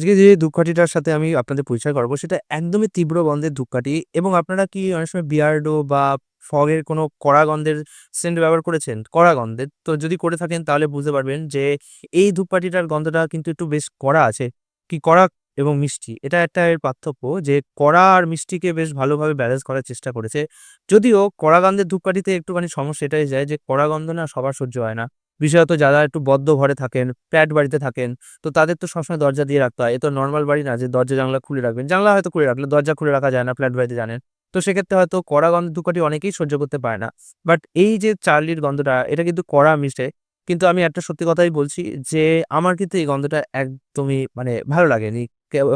আজকে যে ধূপকাঠিটার সাথে আমি আপনাদের পরিচয় করাবো, সেটা একদমই তীব্র গন্ধের ধূপকাঠি এবং আপনারা কি অনেক সময় বিয়ার্ডো বা ফগের কোনো কড়া গন্ধের সেন্ট ব্যবহার করেছেন? কড়া গন্ধের। তো যদি করে থাকেন তাহলে বুঝতে পারবেন যে এই ধূপকাঠিটার গন্ধটা কিন্তু একটু বেশ কড়া আছে। কি কড়া এবং মিষ্টি। এটা একটা এর পার্থক্য যে কড়া আর মিষ্টিকে বেশ ভালোভাবে ব্যালেন্স করার চেষ্টা করেছে। যদিও কড়া গন্ধের ধূপকাঠিতে একটুখানি সমস্যা এটাই যায় যে কড়া গন্ধ না সবার সহ্য হয় না। বিশেষত যারা একটু বদ্ধ ঘরে থাকেন, ফ্ল্যাট বাড়িতে থাকেন তো তাদের তো সবসময় দরজা দিয়ে রাখতে হয়। এ তো নরমাল বাড়ি না যে দরজা জানলা খুলে রাখবেন। জানলা হয়তো খুলে রাখলে দরজা খুলে রাখা যায় না ফ্ল্যাট বাড়িতে জানেন। তো সেক্ষেত্রে হয়তো কড়া গন্ধ ধূপকাঠি অনেকেই সহ্য করতে পারে না। বাট এই যে চার্লির গন্ধটা এটা কিন্তু কড়া মিশে। কিন্তু আমি একটা সত্যি কথাই বলছি যে আমার কিন্তু এই গন্ধটা একদমই মানে ভালো লাগেনি।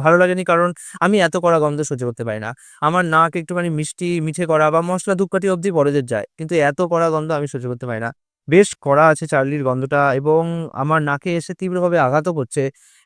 ভালো লাগেনি কারণ আমি এত কড়া গন্ধ সহ্য করতে পারি না। আমার নাক একটুখানি মিষ্টি মিঠে করা বা মশলা ধূপকাঠি অব্দি বড়দের যায়। কিন্তু এত কড়া গন্ধ আমি সহ্য করতে পারি না। বেশ কড়া আছে চার্লির গন্ধটা এবং আমার নাকে এসে তীব্রভাবে আঘাতও করছে।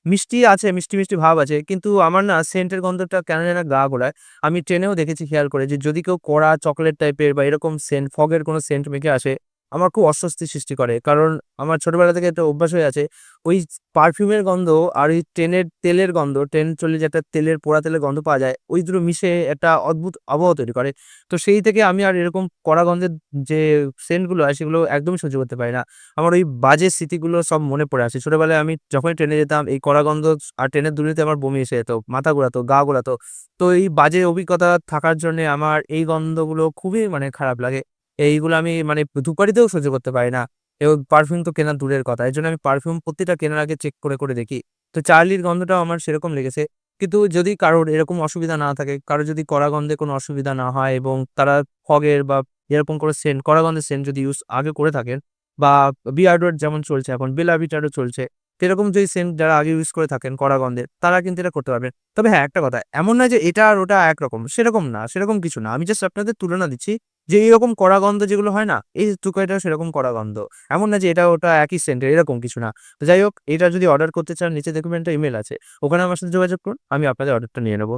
মিষ্টি আছে, মিষ্টি, মিষ্টি ভাব আছে। কিন্তু আমার না সেন্টের গন্ধটা কেন যেন গা গোড়ায় আমি ট্রেনেও দেখেছি খেয়াল করে যে যদি কেউ কড়া চকলেট টাইপের বা এরকম সেন্ট ফগের কোনো সেন্ট মেখে আসে, আমার খুব অস্বস্তি সৃষ্টি করে। কারণ আমার ছোটবেলা থেকে একটা অভ্যাস হয়ে আছে। ওই পারফিউমের গন্ধ আর ওই ট্রেনের তেলের গন্ধ, ট্রেন চলে যে একটা তেলের পোড়া তেলের গন্ধ পাওয়া যায়, ওই দুটো মিশে একটা অদ্ভুত আবহাওয়া তৈরি করে। তো সেই থেকে আমি আর এরকম কড়া গন্ধের যে সেন্টগুলো হয় সেগুলো একদমই সহ্য করতে পারি না। আমার ওই বাজে স্মৃতিগুলো সব মনে পড়ে আসে। ছোটবেলায় আমি যখনই ট্রেনে যেতাম এই কড়া গন্ধ আর ট্রেনের দুর্গন্ধে আমার বমি এসে যেত, মাথা ঘোরাতো, গা গোলাতো। তো এই বাজে অভিজ্ঞতা থাকার জন্যে আমার এই গন্ধগুলো খুবই মানে খারাপ লাগে। এইগুলো আমি মানে ধূপকাঠিতেও সহ্য করতে পারি না। এবং পারফিউম তো কেনা দূরের কথা। এই জন্য আমি পারফিউম প্রতিটা কেনার আগে চেক করে, করে দেখি। তো চার্লির গন্ধটাও আমার সেরকম লেগেছে। কিন্তু যদি কারোর এরকম অসুবিধা না থাকে, কারও যদি কড়া গন্ধে কোনো অসুবিধা না হয় এবং তারা ফগের বা এরকম কোনো সেন্ট কড়া গন্ধের সেন্ট যদি ইউজ আগে করে থাকেন বা বিয়ার্ডোর যেমন চলছে এখন বেলা ভিটারও চলছে। এরকম যদি সেন্ট যারা আগে ইউজ করে থাকেন কড়া গন্ধের, তারা কিন্তু এটা করতে পারবেন। তবে হ্যাঁ, একটা কথা এমন না যে এটা আর ওটা একরকম, সেরকম না, সেরকম কিছু না। আমি জাস্ট আপনাদের তুলনা দিচ্ছি যে এরকম কড়া গন্ধ যেগুলো হয় না, এই ধূপকাঠিটাও সেরকম কড়া গন্ধ। এমন না যে এটা ওটা একই সেন্টের এরকম কিছু না। তো যাই হোক এটা যদি অর্ডার করতে চান নিচে দেখবেন একটা ইমেল আছে। ওখানে আমার সাথে যোগাযোগ করুন। আমি আপনাদের অর্ডারটা নিয়ে নেব।